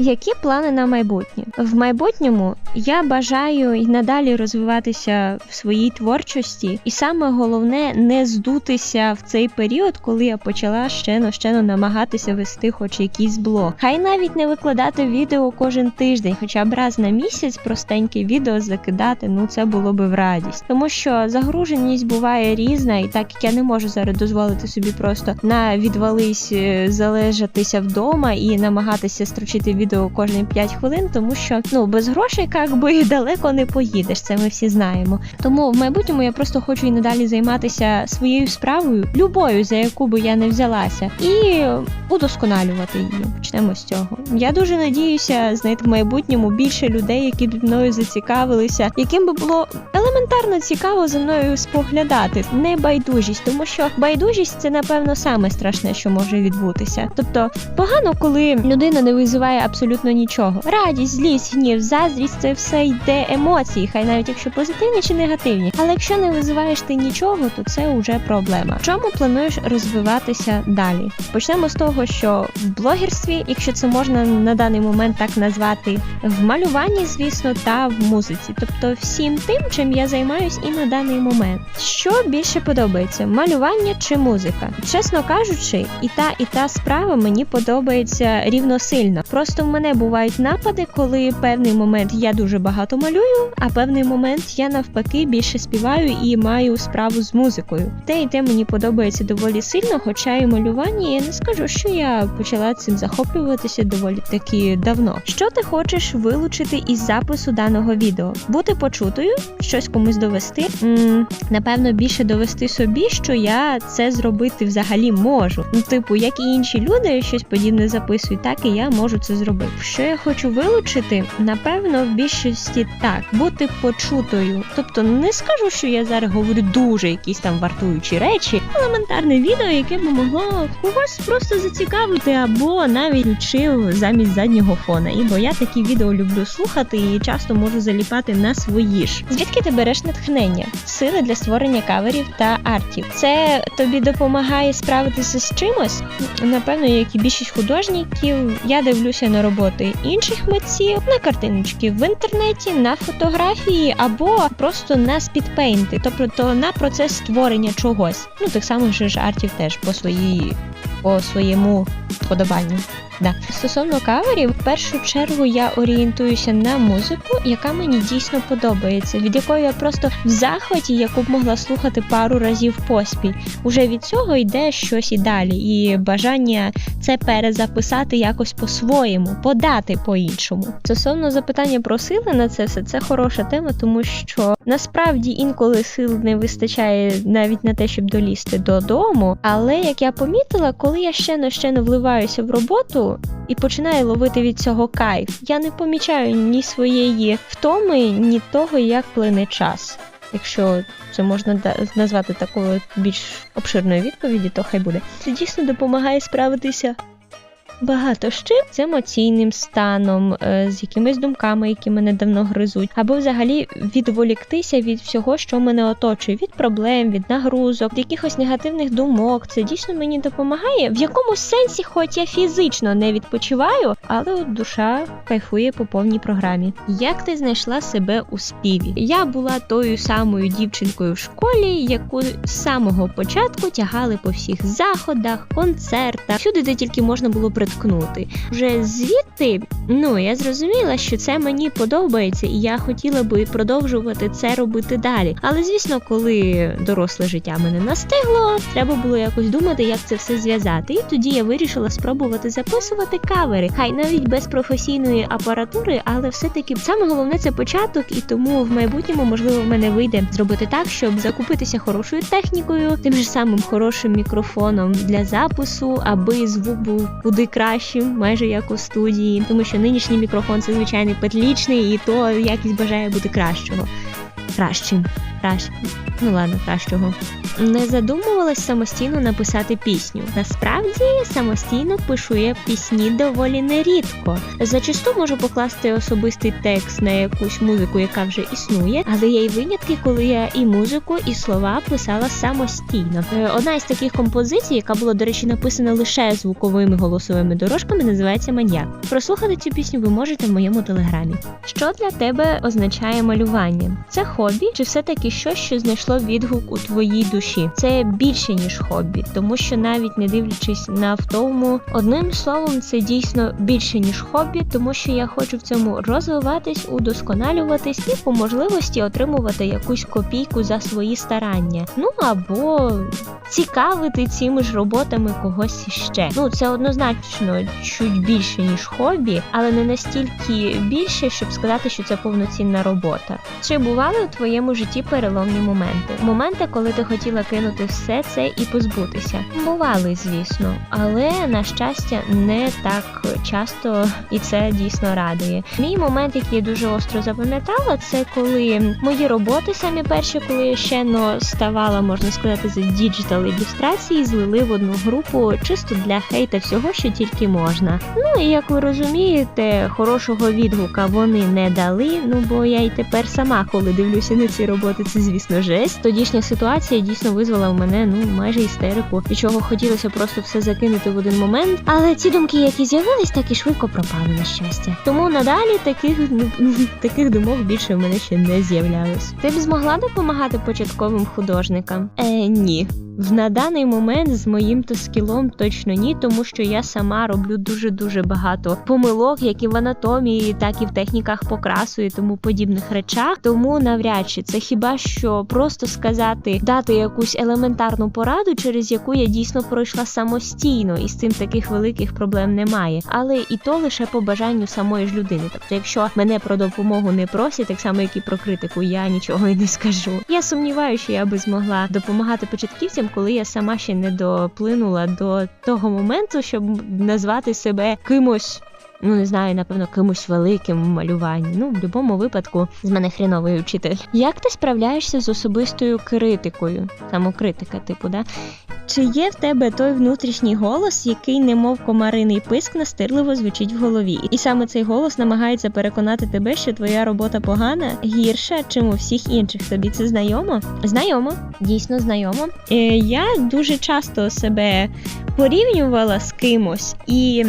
Які плани на майбутнє? В майбутньому я бажаю й надалі розвиватися в своїй творчості, і саме головне не здутися в цей період, коли я почала щено щено намагатися вести хоч якийсь блог. Хай навіть не викладати відео кожен тиждень, хоча б раз на місяць простеньке відео закидати. Ну це було би в радість, тому що загруженість буває різна, і так як я не можу зараз дозволити собі просто на відвались е, залежатися вдома і намагатися строчити відео кожні 5 хвилин, тому що ну без грошей як би далеко не поїдеш. Це ми всі знаємо. Тому в майбутньому я просто хочу і надалі займатися своєю справою, любою, за яку би я не взялася, і удосконалювати її. Почнемо з цього. Я дуже надіюся знайти в майбутньому більше людей, які б мною зацікавилися, яким би було елементарно цікаво за мною споглядати. Не байдужість, тому що байдужість це напевно саме страшне, що може відбутися. Тобто погано, коли людина не визиває абсолютно нічого. Радість, злість, гнів, заздрість це все йде емоції, хай навіть якщо позитивні чи негативні. Але якщо не визиваєш ти нічого, то це вже проблема. В чому плануєш розвиватися далі? Почнемо з того, що в блогерстві, якщо це можна на даний момент так назвати, в малюванні, звісно, та в музиці, тобто всім тим, чим я займаюсь і на даний момент. Що більше подобається: малювання чи музика? Чесно кажучи, і та, і та справа мені подобається рівносильно. Просто в мене бувають напади, коли певний момент я дуже багато малюю, а певний момент я навпаки більше співаю і маю справу з музикою. Те і те мені подобається доволі сильно, хоча і малювання я не скажу, що я почала цим захоплюватися доволі таки давно. Що ти хочеш вилучити із запису даного відео? Бути почутою, щось комусь довести. напевно, більше довести собі, що я це зробити взагалі можу. Ну, типу, як і інші люди щось подібне записують, так і я можу це зробити. Що я хочу вилучити? Напевно, в більшості так бути почутою. Тобто, не скажу, що я зараз говорю дуже якісь там вартуючі речі, елементарне відео, яке б могло когось просто зацікавити, або навіть включив замість заднього фона. Ібо я такі відео люблю слухати і часто можу заліпати на свої ж. Звідки ти береш натхнення? Сили для створення каверів та артів. Це тобі допомагає справитися з чимось. Напевно, як і більшість художників, я дивлюся на роботи інших митців, на картиночки в інтернеті, на фотографії або просто на спідпейнти, тобто на процес створення чогось. Ну тих самих же ж артів теж по своїй по своєму вподобанню. Да. Стосовно каверів, в першу чергу я орієнтуюся на музику, яка мені дійсно подобається, від якої я просто в захваті, яку б могла слухати пару разів поспіль. Уже від цього йде щось і далі, і бажання це перезаписати якось по-своєму, подати по-іншому. Стосовно запитання про сили на це все, це хороша тема, тому що насправді інколи сил не вистачає навіть на те, щоб долізти додому. Але як я помітила, коли я ще не ще не вливаюся в роботу і починаю ловити від цього кайф, я не помічаю ні своєї втоми, ні того, як плине час. Якщо це можна назвати такою більш обширною відповіді, то хай буде. Це дійсно допомагає справитися багато з чим з емоційним станом, е, з якимись думками, які мене давно гризуть, або взагалі відволіктися від всього, що мене оточує, від проблем, від нагрузок, від якихось негативних думок. Це дійсно мені допомагає. В якому сенсі, хоч я фізично не відпочиваю, але от душа кайфує по повній програмі. Як ти знайшла себе у співі? Я була тою самою дівчинкою в школі, яку з самого початку тягали по всіх заходах, концертах, всюди, де тільки можна було приткнути. Вже звідти, ну я зрозуміла, що це мені подобається, і я хотіла би продовжувати це робити далі. Але звісно, коли доросле життя мене настигло, треба було якось думати, як це все зв'язати. І тоді я вирішила спробувати записувати кавери, хай навіть без професійної апаратури, але все-таки саме головне це початок, і тому в майбутньому можливо в мене вийде зробити так, щоб закупитися хорошою технікою, тим же самим хорошим мікрофоном для запису, аби звук був куди кращим, майже як у студії, тому що нинішній мікрофон це звичайний петлічний, і то якість бажає бути кращого. Кращим. Краще. Ну ладно, кращого. Не задумувалась самостійно написати пісню. Насправді самостійно пишу я пісні доволі нерідко. Зачасту можу покласти особистий текст на якусь музику, яка вже існує, але є й винятки, коли я і музику, і слова писала самостійно. Е, Одна із таких композицій, яка була, до речі, написана лише звуковими голосовими дорожками, називається Маньяк. Прослухати цю пісню ви можете в моєму телеграмі. Що для тебе означає малювання? Це хобі, чи все-таки щось, що знайшло відгук у твоїй душі? Це більше ніж хобі, тому що навіть не дивлячись на втому, одним словом, це дійсно більше ніж хобі, тому що я хочу в цьому розвиватись, удосконалюватись і по можливості отримувати якусь копійку за свої старання. Ну або цікавити цими ж роботами когось іще. Ну це однозначно чуть більше ніж хобі, але не настільки більше, щоб сказати, що це повноцінна робота. Чи бували у твоєму житті переломні моменти? Моменти, коли ти хотіла кинути все це і позбутися? Бували, звісно, але на щастя не так часто, і це дійсно радує. Мій момент, який я дуже остро запам'ятала, це коли мої роботи самі перші, коли я ще но ставала, можна сказати, за діджитал ілюстрації, злили в одну групу чисто для хейта всього, що тільки можна. Ну і як ви розумієте, хорошого відгука вони не дали. Ну бо я й тепер сама, коли дивлюся на ці роботи, це звісно жесть. Тодішня ситуація дійсно визвала в мене ну майже істерику, від чого хотілося просто все закинути в один момент. Але ці думки, які з'явились, так і швидко пропали на щастя. Тому надалі таких ну, таких думок більше в мене ще не з'являлось. Ти б змогла допомагати початковим художникам? Е, ні. В на даний момент з моїм то скілом точно ні, тому що я сама роблю дуже дуже багато помилок, як і в анатомії, так і в техніках покрасу і тому подібних речах. Тому навряд чи це хіба що просто сказати, дати якусь елементарну пораду, через яку я дійсно пройшла самостійно, і з цим таких великих проблем немає. Але і то лише по бажанню самої ж людини. Тобто, якщо мене про допомогу не просять, так само як і про критику, я нічого і не скажу. Я сумніваюся, що я би змогла допомагати початківцям, коли я сама ще не доплинула до того моменту, щоб назвати себе кимось. Ну, не знаю, напевно, кимось великим в малюванні. Ну, в будь-якому випадку з мене хріновий учитель. Як ти справляєшся з особистою критикою? Самокритика, типу, да? Чи є в тебе той внутрішній голос, який, немов комариний писк, настирливо звучить в голові? І саме цей голос намагається переконати тебе, що твоя робота погана, гірша, чим у всіх інших. Тобі це знайомо? Знайомо, дійсно знайомо. Е, я дуже часто себе порівнювала з кимось, і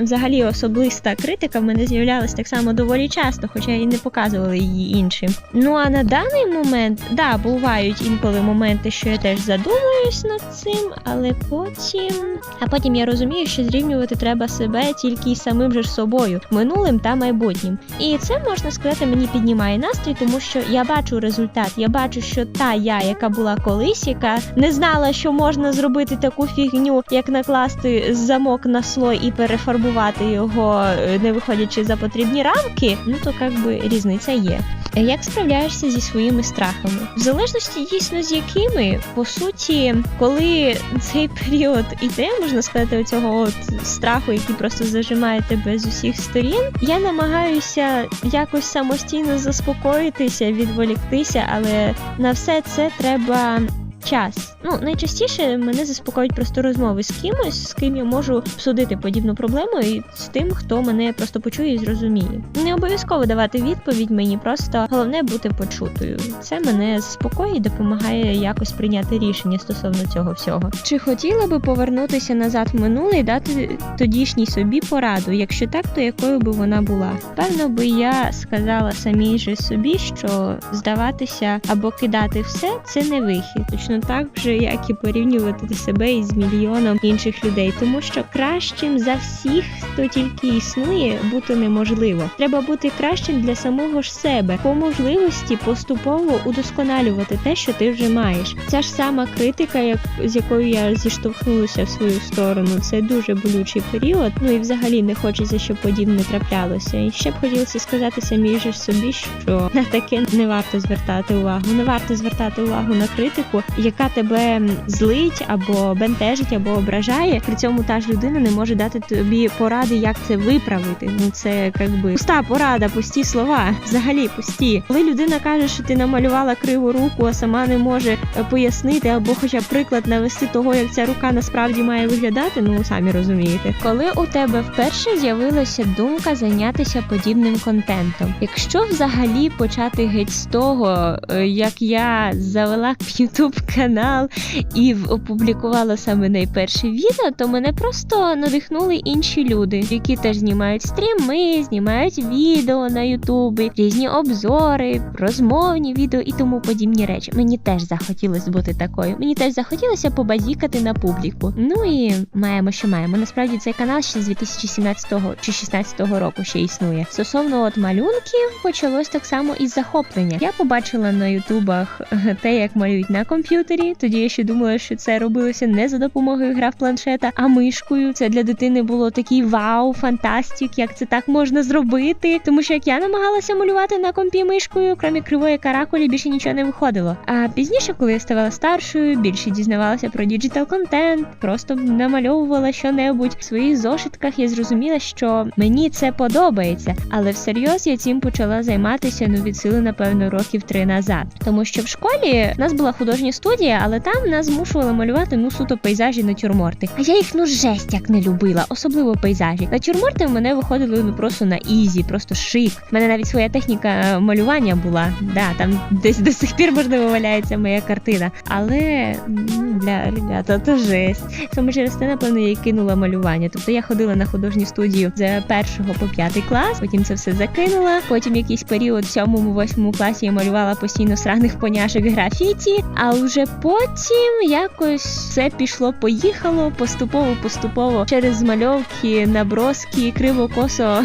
взагалі особиста критика в мене з'являлась так само доволі часто, хоча і не показувала її іншим. Ну а на даний момент, да, бувають інколи моменти, що я теж задумуюсь над цим, але потім. А потім я розумію, що зрівнювати треба себе тільки із самим же ж собою, минулим та майбутнім. І це можна сказати, мені піднімає настрій, тому що я бачу результат. Я бачу, що та я, яка була колись, яка не знала, що можна зробити таку фігню, як накласти замок на слой і перефарбувати його, е, не виходячи за потрібні рамки, ну то як би різниця є. Як справляєшся зі своїми страхами? В залежності дійсно з якими, по суті, коли цей період іде, можна сказати, оцього от страху, який просто зажимає тебе з усіх сторін, я намагаюся якось самостійно заспокоїтися, відволіктися, але на все це треба. Час. Ну, найчастіше мене заспокоюють просто розмови з кимось, з ким я можу обсудити подібну проблему, і з тим, хто мене просто почує і зрозуміє. Не обов'язково давати відповідь мені, просто головне бути почутою. Це мене заспокоює допомагає якось прийняти рішення стосовно цього всього. Чи хотіла би повернутися назад в минуле і дати тодішній собі пораду? Якщо так, то якою би вона була? Певно би я сказала самій же собі, що здаватися або кидати все це не вихід. Точно так же, як і порівнювати себе із мільйоном інших людей, тому що кращим за всіх, хто тільки існує, бути неможливо. Треба бути кращим для самого ж себе, по можливості поступово удосконалювати те, що ти вже маєш. Ця ж сама критика, як з якою я зіштовхнулася в свою сторону, це дуже болючий період. Ну і взагалі не хочеться, щоб подібне траплялося. І ще б хотілося сказати самій же ж собі, що на таке не варто звертати увагу. Не варто звертати увагу на критику, яка тебе злить або бентежить, або ображає. При цьому та ж людина не може дати тобі поради, як це виправити. Ну це якби пуста порада, пусті слова. Взагалі пусті. Коли людина каже, що ти намалювала криву руку, а сама не може е, пояснити або хоча б приклад навести того, як ця рука насправді має виглядати, ну самі розумієте. Коли у тебе вперше з'явилася думка зайнятися подібним контентом, якщо взагалі почати геть з того, е, як я завела YouTube канал і опублікувала саме найперше відео, то мене просто надихнули інші люди, які теж знімають стріми, знімають відео на Ютубі, різні обзори, розмовні відео і тому подібні речі. Мені теж захотілося бути такою. Мені теж захотілося побазікати на публіку. Ну і маємо, що маємо. Насправді цей канал ще з 2017 чи 16 року ще існує. Стосовно от малюнків, почалось так само із захоплення. Я побачила на ютубах те, як малюють на комп'ютері. Тоді я ще думала, що це робилося не за допомогою грав планшета, а мишкою. Це для дитини було такий вау, фантастик, як це так можна зробити. Тому що як я намагалася малювати на компі мишкою, крім кривої каракулі, більше нічого не виходило. А пізніше, коли я ставала старшою, більше дізнавалася про діджитал контент, просто намальовувала що-небудь в своїх зошитках. Я зрозуміла, що мені це подобається, але всерйоз я цим почала займатися ну від сили, напевно, років три назад. Тому що в школі в нас була художня студія, але там нас змушували малювати ну суто пейзажі натюрморти. А я їх ну жесть як не любила, особливо пейзажі. Натюрморти в мене виходили ну просто на ізі, просто шик. У мене навіть своя техніка е, малювання була. Да, там десь до сих пір можливо валяється моя картина. Але ну, для ребята, то жесть. Саме через те, напевно, я кинула малювання. Тобто я ходила на художню студію з першого по п'ятий клас, потім це все закинула. Потім якийсь період в сьомому, восьмому класі я малювала постійно сраних поняшок графіті. А вже потім якось все пішло, поїхало поступово, поступово через змальовки, наброски, криво-косо.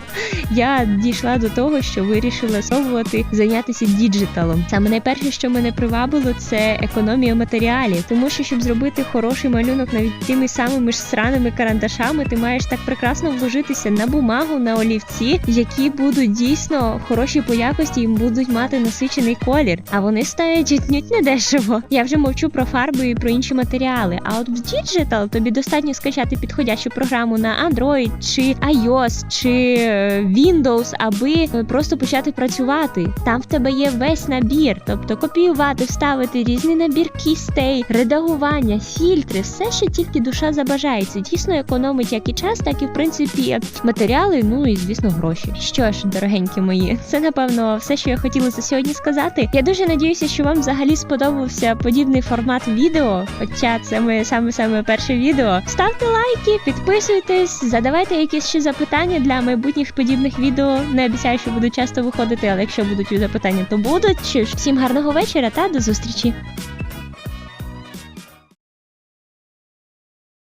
я дійшла до того, що вирішила спробувати зайнятися діджиталом. Саме найперше, що мене привабило, це економія матеріалів, тому що щоб зробити хороший малюнок навіть тими самими ж сраними карандашами, ти маєш так прекрасно вложитися на бумагу, на олівці, які будуть дійсно хороші по якості і будуть мати насичений колір. А вони стоять віднюдь не дешево. Я вже мовчу про фарби і про інші матеріали. А от в діджитал тобі достатньо скачати підходящу програму на Android чи iOS чи е, Windows, аби е, просто почати працювати. Там в тебе є весь набір, тобто копіювати, вставити різний набір кістей, редагування, фільтри, все, що тільки душа забажає. Це дійсно економить як і час, так і в принципі матеріали, ну і звісно гроші. Що ж, дорогенькі мої, це напевно все, що я хотіла за сьогодні сказати. Я дуже надіюся, що вам взагалі сподобався подібний формат відео. Хоча це моє саме саме перше відео. Ставте лайки, підписуйтесь, задавайте якісь ще запитання для майбутніх подібних відео. Не обіцяю, що буду часто виходити, але якщо будуть запитання, то будуть. Всім гарного вечора та до зустрічі.